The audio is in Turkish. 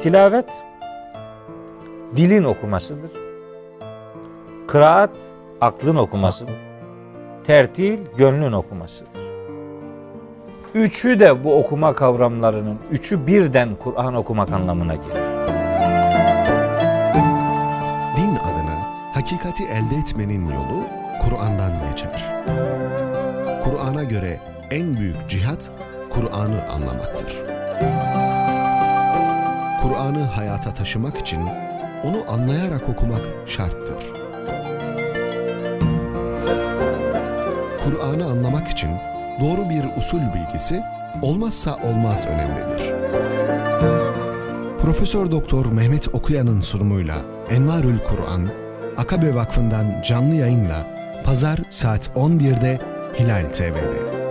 Tilavet dilin okumasıdır. Kıraat aklın okumasıdır. Tertil gönlün okumasıdır. Üçü de bu okuma kavramlarının üçü birden Kur'an okumak anlamına gelir. Din adına hakikati elde etmenin yolu Kur'an'dan geçer. Kur'an'a göre en büyük cihat Kur'an'ı anlamaktır. Kur'an'ı hayata taşımak için onu anlayarak okumak şarttır. Kur'an'ı anlamak için doğru bir usul bilgisi olmazsa olmaz önemlidir. Profesör Doktor Mehmet Okuyan'ın sunumuyla Envarül Kur'an, Akabe Vakfı'ndan canlı yayınla Pazar saat 11'de Hilal TV'de.